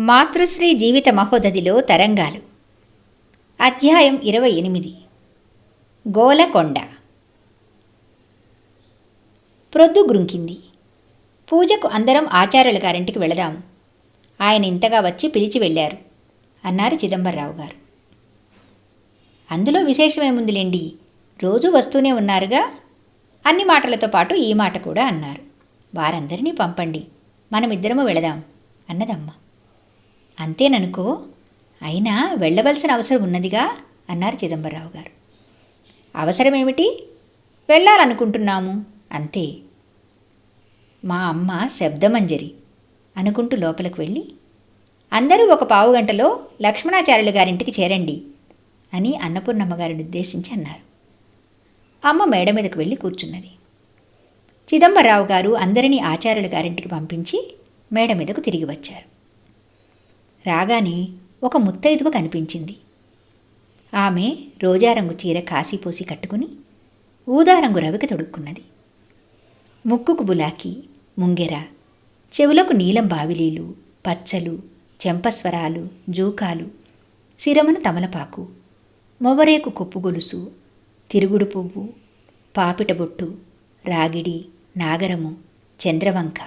మాతృశ్రీ జీవిత మహోదధిలో తరంగాలు. అధ్యాయం ఇరవై ఎనిమిది. గోలకొండ. ప్రొద్దు గ్రుంకింది పూజకు అందరం ఆచార్యుల గారింటికి వెళదాం. ఆయన ఇంతగా వచ్చి పిలిచి వెళ్ళారు. అన్నారు చిదంబరరావు గారు. అందులో విశేషమేముందిలేండి? రోజూ వస్తూనే ఉన్నారుగా? అన్ని మాటలతో పాటు ఈ మాట కూడా అన్నారు. వారందరినీ పంపండి. మనమిద్దరము వెళదాం. అన్నదమ్మ. అంతేననుకో అయినా వెళ్ళవలసిన అవసరం ఉన్నదిగా అన్నారు చిదంబరరావు గారు. అవసరమేమిటి? వెళ్ళాలనుకుంటున్నాము అంతే. మా అమ్మ శబ్దమంజరి అనుకుంటూ లోపలికి వెళ్ళి అందరూ ఒక పావు గంటలో లక్ష్మణాచార్యులు గారింటికి చేరండి అని అన్నపూర్ణమ్మ గారిని ఉద్దేశించి అన్నారు. అమ్మ మేడ మీదకు వెళ్ళి కూర్చున్నది. చిదంబరరావు గారు అందరినీ ఆచార్యుల గారింటికి పంపించి మేడ మీదకు తిరిగి వచ్చారు. రాగానే ఒక ముత్తైదువ కనిపించింది. ఆమె రోజారంగు చీర కాసిపోసి కట్టుకుని ఊదారంగు రవికి తొడుక్కున్నది. ముక్కుకు బులాకి ముంగెర చెవులకు నీలం బావిలీలు పచ్చలు చెంపస్వరాలు జూకాలు శిరమును తమలపాకు మొవరేకు కొప్పు గొలుసు తిరుగుడు పువ్వు పాపిట బొట్టు రాగిడి నాగరము చంద్రవంక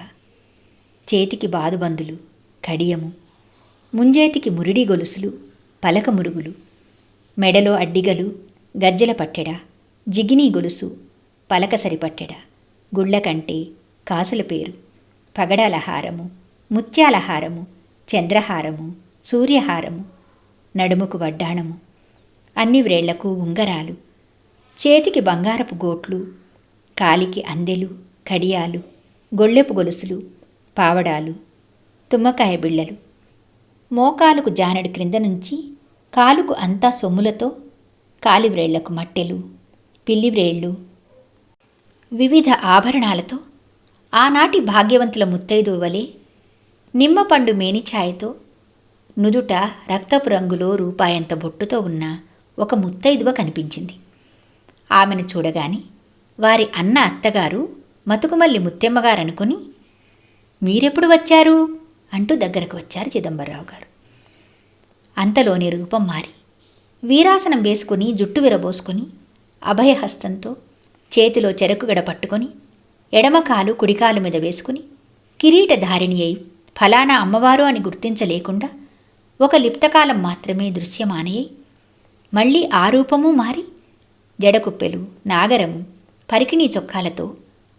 చేతికి బాదుబందులు కడియము ముంజేతికి మురిడి గొలుసులు పలక మురుగులు మెడలో అడ్డిగలు గజ్జెల పట్టెడ జిగినీ గొలుసు పలక సరిపట్టెడ గుళ్ళకంటే కాసుల పేరు పగడాల హారము ముత్యాల హారము చంద్రహారము సూర్యహారము నడుముకు వడ్డాణము అన్ని వ్రేళ్ళకు ఉంగరాలు చేతికి బంగారపు గోట్లు కాలికి అందెలు కడియాలు గొళ్ళెపు గొలుసులు పావడాలు తుమ్మకాయ బిళ్ళలు మోకాలుకు జానడి క్రింద నుంచి కాలుకు అంతా సొమ్ములతో కాలివ్రేళ్ళకు మట్టెలు పిల్లివ్రేళ్ళు వివిధ ఆభరణాలతో ఆనాటి భాగ్యవంతుల ముత్తైదువలే నిమ్మపండు మేనిఛాయతో నుదుట రక్తపు రంగులో రూపాయంత బొట్టుతో ఉన్న ఒక ముత్తైదువ కనిపించింది. ఆమెను చూడగాని వారి అన్న అత్తగారు మతుకుమల్లి ముత్తెమ్మగారనుకుని మీరెప్పుడు వచ్చారు? అంటూ దగ్గరకు వచ్చారు చిదంబరరావు గారు. అంతలోని రూపం మారి వీరాసనం వేసుకుని జుట్టు విరబోసుకొని అభయహస్తంతో చేతిలో చెరకుగడ పట్టుకొని ఎడమకాలు కుడికాలు మీద వేసుకుని కిరీటధారిణి అయి ఫలానా అమ్మవారు అని గుర్తించలేకుండా ఒక లిప్తకాలం మాత్రమే దృశ్యమానయ్యి మళ్ళీ ఆ రూపము మారి జడకుప్పెలు నాగరము పరికిణీ చొక్కాలతో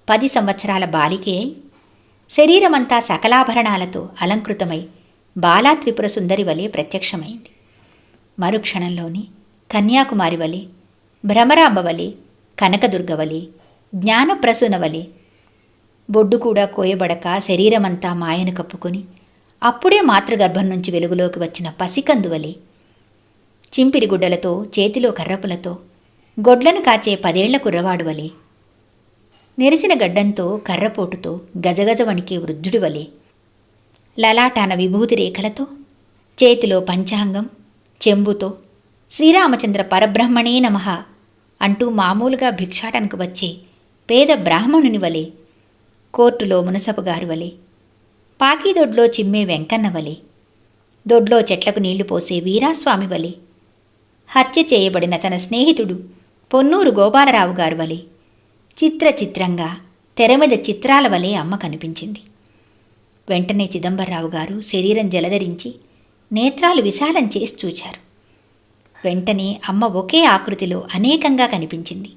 పది సంవత్సరాల బాలికే అయి శరీరమంతా సకలాభరణాలతో అలంకృతమై బాలా త్రిపుర సుందరి వలె ప్రత్యక్షమైంది. మరుక్షణంలోని కన్యాకుమారి వలె భ్రమరాంబ వలె కనకదుర్గ వలె జ్ఞానప్రసూన వలె బొడ్డు కూడా కోయబడక శరీరమంతా మాయను కప్పుకొని అప్పుడే మాతృగర్భం నుంచి వెలుగులోకి వచ్చిన పసికందువలే చింపిరి గుడ్డలతో చేతిలో కర్రపులతో గొడ్లను కాచే పదేళ్ళ కుర్రవాడువలే నెరిసిన గడ్డంతో కర్రపోటుతో గజగజ వణికే వృద్ధుడి వలె లలాటాన విభూతి రేఖలతో చేతిలో పంచాంగం చెంబుతో శ్రీరామచంద్ర పరబ్రహ్మణే నమః అంటూ మామూలుగా భిక్షాటనకు వచ్చే పేద బ్రాహ్మణుని వలె కోర్టులో మునసపుగారు వలె పాకీదొడ్లో చిమ్మే వెంకన్న వలె దొడ్లో చెట్లకు నీళ్ళు పోసే వీరాస్వామి వలె హత్య చేయబడిన తన స్నేహితుడు పొన్నూరు గోపాలరావు గారు వలె చిత్ర చిత్రంగా తెర మీద చిత్రాల వలె అమ్మ కనిపించింది. వెంటనే చిదంబరరావు గారు శరీరం జలధరించి నేత్రాలు విశాలం చేసి చూచారు. వెంటనే అమ్మ ఒకే ఆకృతిలో అనేకంగా కనిపించింది.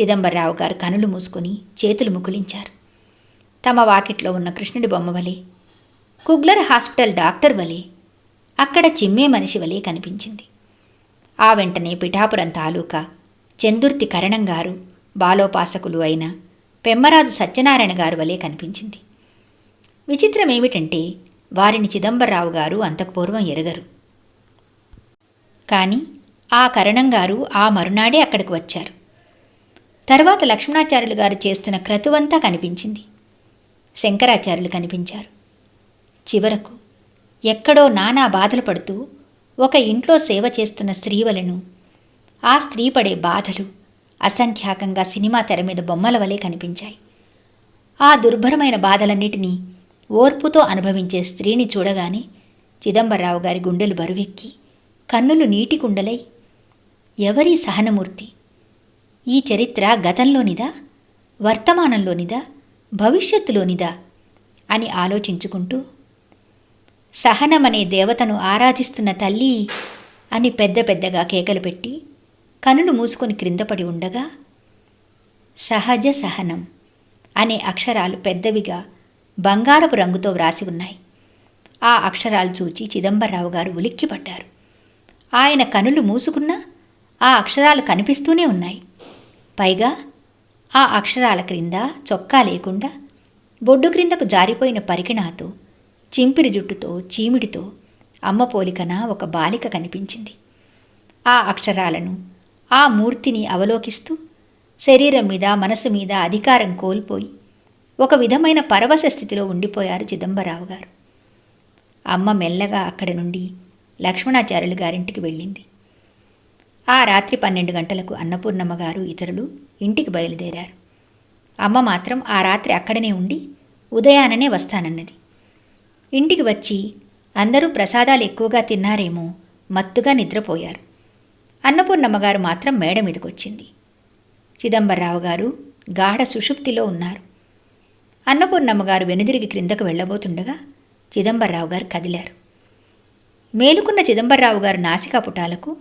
చిదంబరరావు గారు కనులు మూసుకొని చేతులు ముకులించారు తమ వాకిట్లో ఉన్న కృష్ణుడి బొమ్మ వలె కుగ్లర్ హాస్పిటల్ డాక్టర్ వలె అక్కడ చిమ్మే మనిషి వలె కనిపించింది. ఆ వెంటనే పిఠాపురం తాలూకా చందుర్తి కరణం గారు బాలోపాసకులు అయిన పెమ్మరాజు సత్యనారాయణ గారు వలె కనిపించింది. విచిత్రం ఏమిటంటే వారిని చిదంబరరావు గారు అంతకుపూర్వం ఎరగరు. కానీ ఆ కరణం గారు ఆ మరునాడే అక్కడికి వచ్చారు. తర్వాత లక్ష్మణాచార్యులు గారు చేస్తున్న క్రతువంతా కనిపించింది. శంకరాచార్యులు కనిపించారు. చివరకు ఎక్కడో నానా బాధలు పడుతూ ఒక ఇంట్లో సేవ చేస్తున్న స్త్రీవలను ఆ స్త్రీ పడే బాధలు అసంఖ్యాకంగా సినిమా తెర మీద బొమ్మల వలె కనిపించాయి. ఆ దుర్భరమైన బాధలన్నిటినీ ఓర్పుతో అనుభవించే స్త్రీని చూడగానే చిదంబరరావు గారి గుండెలు బరువెక్కి కన్నులు నీటి కుండలై ఎవరి సహనమూర్తి? ఈ చరిత్ర గతంలోనిదా? వర్తమానంలోనిదా? భవిష్యత్తులోనిదా? అని ఆలోచించుకుంటూ సహనమనే దేవతను ఆరాధిస్తున్న తల్లి అని పెద్ద పెద్దగా కేకలు పెట్టి కనులు మూసుకొని క్రిందపడి ఉండగా సహజ సహనం అనే అక్షరాలు పెద్దవిగా బంగారపు రంగుతో వ్రాసి ఉన్నాయి. ఆ అక్షరాలు చూచి చిదంబరరావు గారు ఉలిక్కిపడ్డారు. ఆయన కనులు మూసుకున్నా ఆ అక్షరాలు కనిపిస్తూనే ఉన్నాయి. పైగా ఆ అక్షరాల క్రింద చొక్కా లేకుండా బొడ్డు క్రిందకు జారిపోయిన పరికిణాతో చింపిరి జుట్టుతో చీమిడితో అమ్మ పోలికన ఒక బాలిక కనిపించింది. ఆ అక్షరాలను ఆ మూర్తిని అవలోకిస్తూ శరీరం మీద మనసు మీద అధికారం కోల్పోయి ఒక విధమైన పరవశ స్థితిలో ఉండిపోయారు చిదంబరావు గారు. అమ్మ మెల్లగా అక్కడి నుండి లక్ష్మణాచార్యులు గారింటికి వెళ్ళింది. ఆ రాత్రి పన్నెండు గంటలకు అన్నపూర్ణమ్మ గారు ఇతరులు ఇంటికి బయలుదేరారు. అమ్మ మాత్రం ఆ రాత్రి అక్కడనే ఉండి ఉదయాననే వస్తానన్నది. ఇంటికి వచ్చి అందరూ ప్రసాదాలు ఎక్కువగా తిన్నారేమో మత్తుగా నిద్రపోయారు. అన్నపూర్ణమ్మగారు మాత్రం మేడ మీదకొచ్చింది. చిదంబరరావు గారు గాఢ సుషుప్తిలో ఉన్నారు. అన్నపూర్ణమ్మగారు వెనుదిరిగి క్రిందకు వెళ్ళబోతుండగా చిదంబరరావు గారు కదిలారు. మేలుకున్న చిదంబరరావు గారు నాసికా పుటాలకు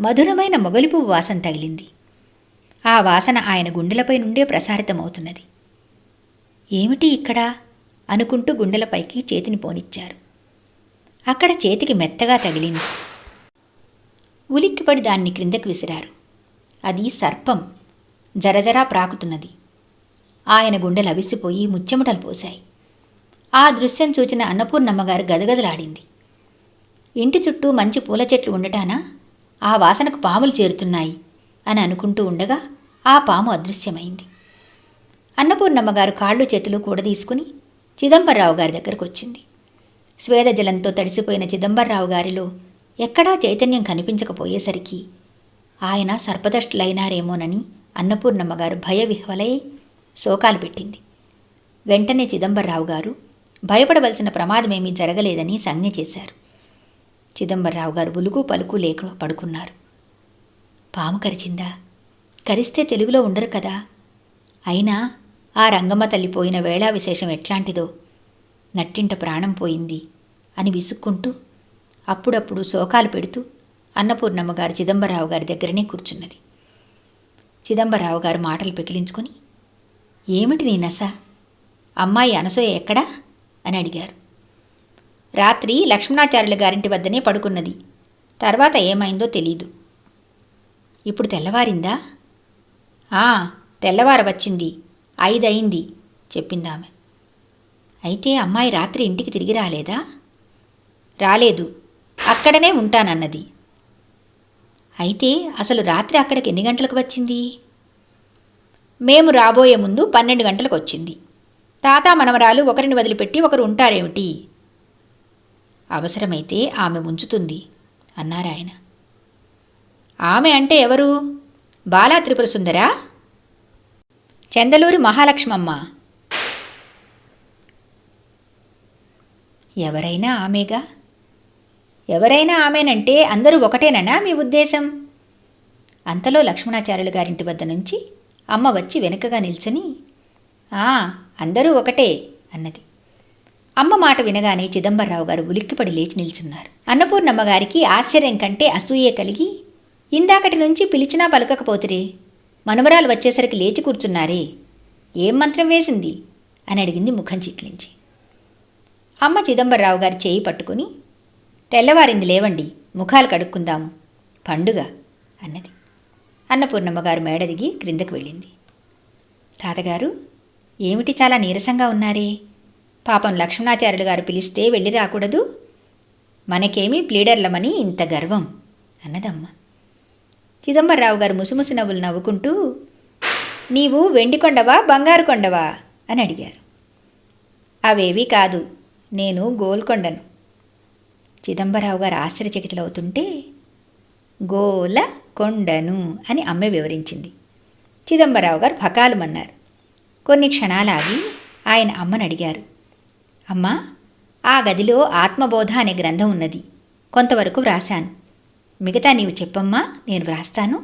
మధురమైన మొగలిపువ్వు వాసన తగిలింది. ఆ వాసన ఆయన గుండెలపై నుండే ప్రసారితమవుతున్నది. ఏమిటి ఇక్కడ? అనుకుంటూ గుండెలపైకి చేతిని పోనిచ్చారు. అక్కడ చేతికి మెత్తగా తగిలింది. ఉలిక్కిపడి దాన్ని క్రిందకు విసిరారు. అది సర్పం జరజరా ప్రాకుతున్నది. ఆయన గుండెలు అవిసిపోయి ముచ్చెమటలు పోశాయి. ఆ దృశ్యం చూచిన అన్నపూర్ణమ్మగారు గదగదలాడింది ఇంటి చుట్టూ మంచి పూల చెట్లు ఉండటాన? ఆ వాసనకు పాములు చేరుతున్నాయి అని అనుకుంటూ ఉండగా ఆ పాము అదృశ్యమైంది. అన్నపూర్ణమ్మగారు కాళ్ళు చేతులు కూడా తీసుకుని చిదంబరరావు గారి దగ్గరకు వచ్చింది స్వేదజలంతో తడిసిపోయిన చిదంబరరావు గారిలో ఎక్కడా చైతన్యం కనిపించకపోయేసరికి ఆయన సర్పదష్టులైనారేమోనని అన్నపూర్ణమ్మగారు భయవిహ్వలై శోకాలు పెట్టింది. వెంటనే చిదంబరరావు గారు భయపడవలసిన ప్రమాదమేమీ జరగలేదని సంజ్ఞ చేశారు. చిదంబరరావు గారు ఉలుకు పలుకు లేక పడుకున్నారు. పాము కరిచిందా? కరిస్తే తెలుగులో ఉండరు కదా. అయినా ఆ రంగమ్మ తల్లి పోయిన వేళా విశేషం ఎట్లాంటిదో? నట్టింట ప్రాణం పోయింది అని విసుక్కుంటూ అప్పుడప్పుడు శోకాలు పెడుతూ అన్నపూర్ణమ్మ గారు చిదంబరరావు గారి దగ్గరనే కూర్చున్నది. చిదంబరరావు గారు మాటలు పెకిలించుకొని ఏమిటి నీ నస? అమ్మాయి అనసూయ ఎక్కడా? అని అడిగారు. రాత్రి లక్ష్మణాచార్యుల గారింటి వద్దనే పడుకున్నది. తర్వాత ఏమైందో తెలీదు. ఇప్పుడు తెల్లవారిందా? ఆ తెల్లవార వచ్చింది ఐదయింది చెప్పిందామె అయితే అమ్మాయి రాత్రి ఇంటికి తిరిగి రాలేదా? రాలేదు. అక్కడనే ఉంటానన్నది. అయితే అసలు రాత్రి అక్కడికి ఎన్ని గంటలకు వచ్చింది? మేము రాబోయే ముందు పన్నెండు గంటలకు వచ్చింది. తాత మనమరాలు ఒకరిని వదిలిపెట్టి ఒకరు ఉంటారేమిటి? అవసరమైతే ఆమె ఉంచుతుంది అన్నారాయన ఆమె అంటే ఎవరు? బాలా త్రిపుర సుందరా చందలూరి మహాలక్ష్మమ్మ. ఎవరైనా ఆమెగా? ఎవరైనా ఆమెనంటే అందరూ ఒకటేననా మీ ఉద్దేశం? అంతలో లక్ష్మణాచార్యులు గారింటి వద్ద నుంచి అమ్మ వచ్చి వెనుకగా నిల్చుని ఆ అందరూ ఒకటే అన్నది. అమ్మ మాట వినగానే చిదంబరరావు గారు ఉలిక్కిపడి లేచి నిల్చున్నారు. అన్నపూర్ణమ్మ గారికి ఆశ్చర్యం కంటే అసూయే కలిగి ఇందాకటి నుంచి పిలిచినా పలకకపోతురే మనుమరాలు వచ్చేసరికి లేచి కూర్చున్నారే ఏం మంత్రం వేసింది? అని అడిగింది ముఖం చిట్లించి. అమ్మ చిదంబరరావు గారి చేయి పట్టుకుని తెల్లవారింది లేవండి ముఖాలు కడుక్కుందాము. పండుగ అన్నది. అన్నపూర్ణమ్మ గారు మేడ దిగి క్రిందకు వెళ్ళింది. తాతగారు ఏమిటి చాలా నీరసంగా ఉన్నారే? పాపం లక్ష్మణాచార్యులు గారు పిలిస్తే వెళ్ళి రాకూడదు? మనకేమీ ప్లీడర్లమని ఇంత గర్వం అన్నదమ్మ. చిదంబరరావు గారు ముసుముసు నవ్వులు నవ్వుకుంటూ నీవు వెండి కొండవా బంగారు కొండవా? అని అడిగారు. అవేవి కాదు నేను గోల్కొండను. చిదంబరరావు గారు ఆశ్చర్యచకితులవుతుంటే గోల కొండను అని అమ్మ వివరించింది. చిదంబరరావు గారు భకాలమన్నారు. కొన్ని క్షణాలాగి ఆయన అమ్మను అడిగారు. అమ్మా ఆ గదిలో ఆత్మబోధ అనే గ్రంథం ఉన్నది. కొంతవరకు వ్రాశాను. మిగతా నీవు చెప్పమ్మా నేను వ్రాస్తాను.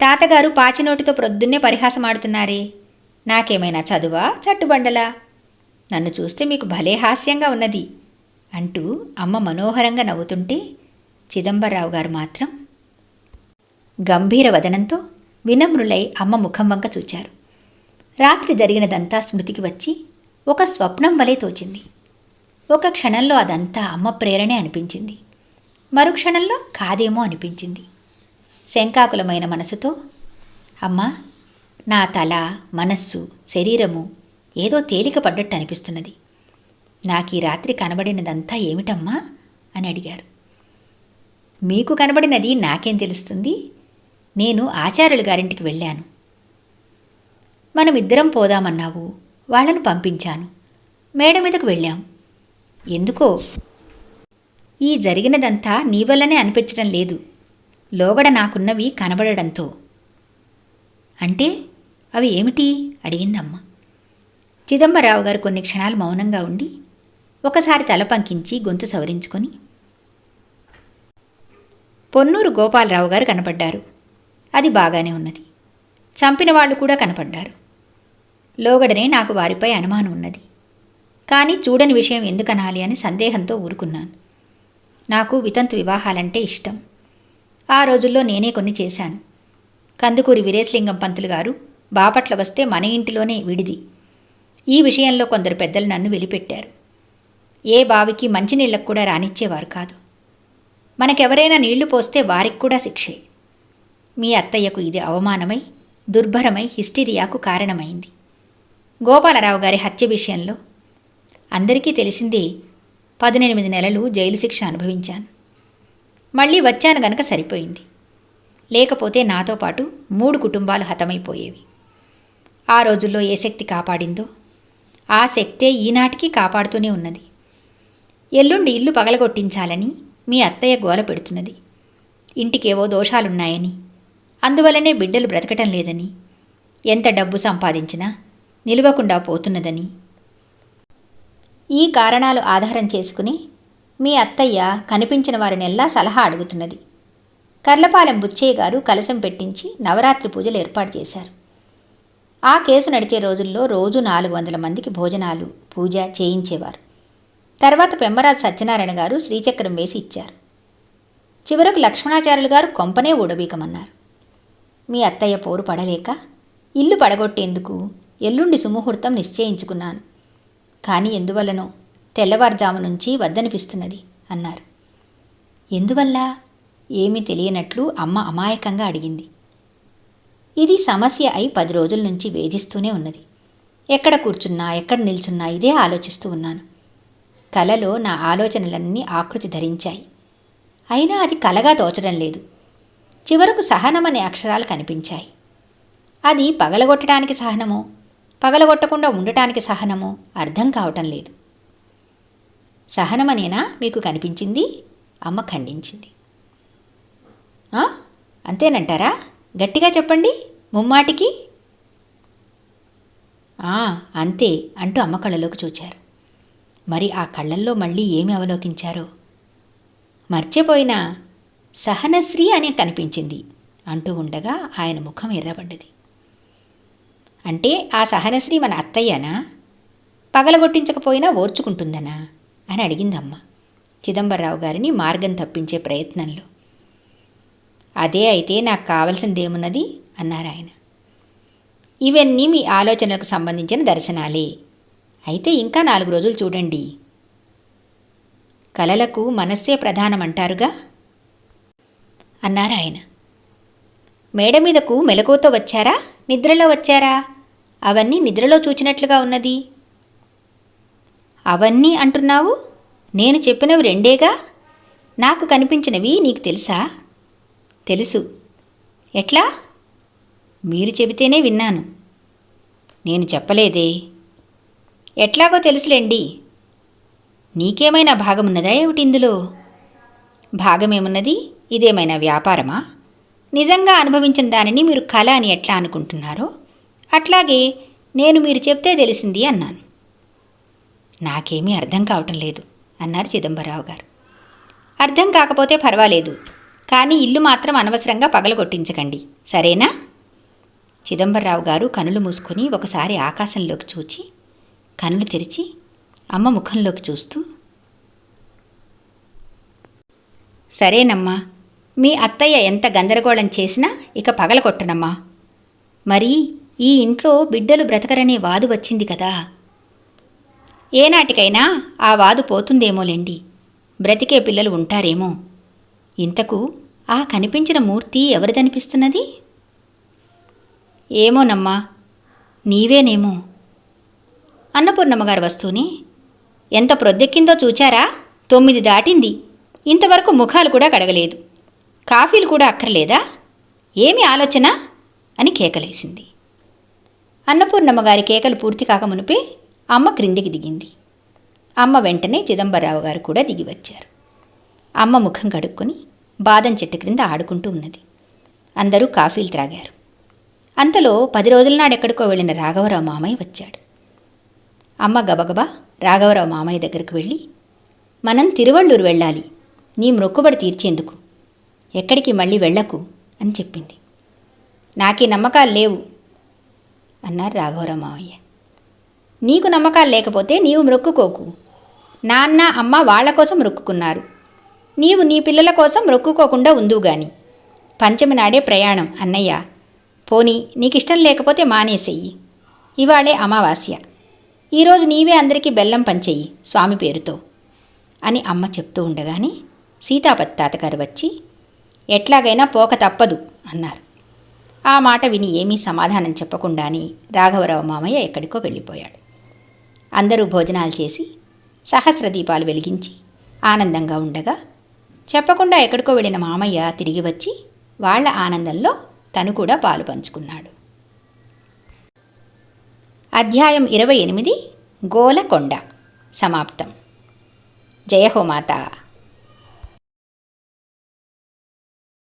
తాతగారు పాచినోటితో ప్రొద్దున్నే పరిహాసమాడుతున్నారే. నాకేమైనా చదువా చట్టుబండలా? నన్ను చూస్తే మీకు భలే హాస్యంగా ఉన్నది. అంటూ అమ్మ మనోహరంగా నవ్వుతుంటే చిదంబరరావు గారు మాత్రం గంభీర వదనంతో వినమ్రులై అమ్మ ముఖం వంక చూచారు. రాత్రి జరిగినదంతా స్మృతికి వచ్చి ఒక స్వప్నం వలె తోచింది. ఒక క్షణంలో అదంతా అమ్మ ప్రేరణే అనిపించింది. మరుక్షణంలో కాదేమో అనిపించింది. శంకాకులమైన మనసుతో అమ్మా నా తల మనస్సు శరీరము ఏదో తేలిక పడ్డట్టు అనిపిస్తున్నది. నాకు ఈ రాత్రి కనబడినదంతా ఏమిటమ్మా? అని అడిగారు. మీకు కనబడినది నాకేం తెలుస్తుంది? నేను ఆచార్యుల గారింటికి వెళ్ళాను. మనం ఇద్దరం పోదామన్నావు వాళ్ళను పంపించాను. మేడ మీదకు వెళ్ళాం. ఎందుకో? ఈ జరిగినదంతా నీ వల్లనే అనిపించడం లేదు. లోగడ నాకున్నవి కనబడడంతో. అంటే అవి ఏమిటి? అడిగిందమ్మ. చిదంబరరావు గారు కొన్ని క్షణాలు మౌనంగా ఉండి ఒకసారి తల పంకించి గొంతు సవరించుకొని పొన్నూరు గోపాలరావు గారు కనపడ్డారు. అది బాగానే ఉన్నది. చంపిన వాళ్ళు కూడా కనపడ్డారు. లోగడనే నాకు వారిపై అనుమానం ఉన్నది. కానీ చూడని విషయం ఎందుకనాలి అని సందేహంతో ఊరుకున్నాను. నాకు వితంతు వివాహాలంటే ఇష్టం. ఆ రోజుల్లో నేనే కొన్ని చేశాను. కందుకూరి వీరేశలింగం పంతులు గారు బాపట్ల వస్తే మన ఇంటిలోనే విడిది. ఈ విషయంలో కొందరు పెద్దలు నన్ను వెలిపెట్టారు. ఏ బావికి మంచినీళ్ళకు కూడా రానిచ్చేవారు కాదు. మనకెవరైనా నీళ్ళు పోస్తే వారికి కూడా శిక్షే. మీ అత్తయ్యకు ఇది అవమానమై దుర్భరమై హిస్టీరియాకు కారణమైంది. గోపాలరావు గారి హత్య విషయంలో అందరికీ తెలిసింది పదునెనిమిది నెలలు జైలు శిక్ష అనుభవించాను. మళ్ళీ వచ్చాను గనక సరిపోయింది. లేకపోతే నాతో పాటు మూడు కుటుంబాలు హతమైపోయేవి. ఆ రోజుల్లో ఏ శక్తి కాపాడిందో ఆ శక్తే ఈనాటికి కాపాడుతూనే ఉన్నది. ఎల్లుండి ఇల్లు పగలగొట్టించాలని మీ అత్తయ్య గోల పెడుతున్నది. ఇంటికేవో దోషాలున్నాయని. అందువలనే బిడ్డలు బ్రతకటం లేదని. ఎంత డబ్బు సంపాదించినా నిలవకుండా పోతున్నదని. ఈ కారణాలు ఆధారం చేసుకుని మీ అత్తయ్య కనిపించిన వారినెల్లా సలహా అడుగుతున్నది. కర్లపాలెం బుచ్చయ్య గారు కలశం పెట్టించి నవరాత్రి పూజలు ఏర్పాటు చేశారు. ఆ కేసు నడిచే రోజుల్లో రోజు నాలుగు వందల మందికి భోజనాలు పూజ చేయించేవారు. తర్వాత పెమ్మరాజు సత్యనారాయణ గారు శ్రీచక్రం వేసి ఇచ్చారు. చివరకు లక్ష్మణాచార్యులు గారు కొంపనే ఊడబీకమన్నారు. మీ అత్తయ్య పోరు పడలేక ఇల్లు పడగొట్టేందుకు ఎల్లుండి సుముహూర్తం నిశ్చయించుకున్నాను. కానీ ఎందువల్లనో తెల్లవారుజాము నుంచి వద్దనిపిస్తున్నది అన్నారు. ఎందువల్ల? ఏమీ తెలియనట్లు అమ్మ అమాయకంగా అడిగింది. ఇది సమస్య అయి పది రోజుల నుంచి వేధిస్తూనే ఉన్నది. ఎక్కడ కూర్చున్నా ఎక్కడ నిల్చున్నా ఇదే ఆలోచిస్తూ ఉన్నాను. కలలో నా ఆలోచనలన్నీ ఆకృతి ధరించాయి. అయినా అది కలగా తోచడం లేదు. చివరకు సహనమనే అక్షరాలు కనిపించాయి. అది పగలగొట్టడానికి సహనమో పగలగొట్టకుండా ఉండటానికి సహనమో అర్థం కావటం లేదు. సహనమనేనా మీకు కనిపించింది? అమ్మ ఖండించింది. అంతేనంటారా? గట్టిగా చెప్పండి. ముమ్మాటికి? అంతే అంటూ అమ్మ కళ్ళలోకి చూచారు. మరి ఆ కళ్ళల్లో మళ్ళీ ఏమి అవలోకించారో? మర్చిపోయిన సహనశ్రీ అని కనిపించింది అంటూ ఉండగా ఆయన ముఖం ఎర్రబడ్డది. అంటే ఆ సహనశ్రీ మన అత్తయ్యనా? పగలగొట్టించకపోయినా ఓర్చుకుంటుందనా? అని అడిగిందమ్మ చిదంబరరావు గారిని మార్గం తప్పించే ప్రయత్నంలో. అదే అయితే నాకు కావలసిందేమున్నది? అన్నారు ఆయన ఇవన్నీ మీ ఆలోచనలకు సంబంధించిన దర్శనాలే అయితే ఇంకా నాలుగు రోజులు చూడండి. కలలకు మనస్సే ప్రధానమంటారుగా? అన్నారు ఆయన మేడ మీదకు మెలకువతో వచ్చారా? నిద్రలో వచ్చారా? అవన్నీ నిద్రలో చూచినట్లుగా ఉన్నది. అవన్నీ అంటున్నావు? నేను చెప్పినవి రెండేగా? నాకు కనిపించినవి నీకు తెలుసా? తెలుసు. ఎట్లా? మీరు చెబితేనే విన్నాను. నేను చెప్పలేదే. ఎట్లాగో తెలుసులేండి. నీకేమైనా భాగమున్నదా ఏమిటి ఇందులో? భాగమేమున్నది? ఇదేమైనా వ్యాపారమా? నిజంగా అనుభవించిన దానిని మీరు కళ అని ఎట్లా అనుకుంటున్నారో అట్లాగే నేను మీరు చెప్తే తెలిసింది అన్నాను. నాకేమీ అర్థం కావటం లేదు అన్నారు చిదంబరరావు గారు. అర్థం కాకపోతే పర్వాలేదు కానీ ఇల్లు మాత్రం అనవసరంగా పగలగొట్టించకండి సరేనా? చిదంబరరావు గారు కనులు మూసుకొని ఒకసారి ఆకాశంలోకి చూచి కనులు తెరిచి అమ్మ ముఖంలోకి చూస్తూ సరేనమ్మా మీ అత్తయ్య ఎంత గందరగోళం చేసినా ఇక పగలకొట్టనమ్మా మరి ఈ ఇంట్లో బిడ్డలు బ్రతకరనే వాదు వచ్చింది కదా. ఏనాటికైనా ఆ వాదు పోతుందేమోలేండి. బ్రతికే పిల్లలు ఉంటారేమో. ఇంతకు ఆ కనిపించిన మూర్తి ఎవరిదనిపిస్తున్నది? ఏమోనమ్మా నీవేనేమో. అన్నపూర్ణమ్మగారు వస్తూనే ఎంత ప్రొద్దెక్కిందో చూచారా? తొమ్మిది దాటింది. ఇంతవరకు ముఖాలు కూడా కడగలేదు. కాఫీలు కూడా అక్కర్లేదా? ఏమి ఆలోచన? అని కేకలేసింది. అన్నపూర్ణమ్మగారి కేకలు పూర్తి కాకమునిపే అమ్మ క్రిందికి దిగింది. అమ్మ వెంటనే చిదంబరరావు గారు కూడా దిగి వచ్చారు. అమ్మ ముఖం కడుక్కొని బాదం చెట్టు క్రింద ఆడుకుంటూ ఉన్నది. అందరూ కాఫీలు త్రాగారు. అంతలో పది రోజుల నాడు ఎక్కడికో వెళ్ళిన రాఘవరావు మామయ్య వచ్చాడు. అమ్మ గబగబా రాఘవరావు మామయ్య దగ్గరకు వెళ్ళి మనం తిరువళ్ళూరు వెళ్ళాలి. నీ మొక్కుబడి తీర్చేందుకు. ఎక్కడికి మళ్ళీ వెళ్ళకు అని చెప్పింది. నాకీ నమ్మకాలు లేవు అన్నారు రాఘవరావు మావయ్య నీకు నమ్మకాలు లేకపోతే నీవు మొక్కుకోకు. నాన్న అమ్మ వాళ్ళ కోసం మొక్కుకున్నారు. నీవు నీ పిల్లల కోసం మొక్కుకోకుండా ఉందువు గాని. పంచమి నాడే ప్రయాణం అన్నయ్య. పోనీ నీకిష్టం లేకపోతే మానేసేయి. ఇవాళే అమావాస్య. ఈరోజు నీవే అందరికీ బెల్లం పంచెయ్యి స్వామి పేరుతో అని అమ్మ చెప్తూ ఉండగానే సీతాపతి తాతగారు వచ్చి ఎట్లాగైనా పోక తప్పదు అన్నారు. ఆ మాట విని ఏమీ సమాధానం చెప్పకుండానే రాఘవరావు మామయ్య ఎక్కడికో వెళ్ళిపోయాడు. అందరూ భోజనాలు చేసి సహస్ర దీపాలు వెలిగించి ఆనందంగా ఉండగా చెప్పకుండా ఎక్కడికో వెళ్ళిన మామయ్య తిరిగి వచ్చి వాళ్ళ ఆనందంలో తను కూడా పాలు పంచుకున్నాడు. అధ్యాయం ఇరవై ఎనిమిది గోలకొండ. సమాప్తం. జయ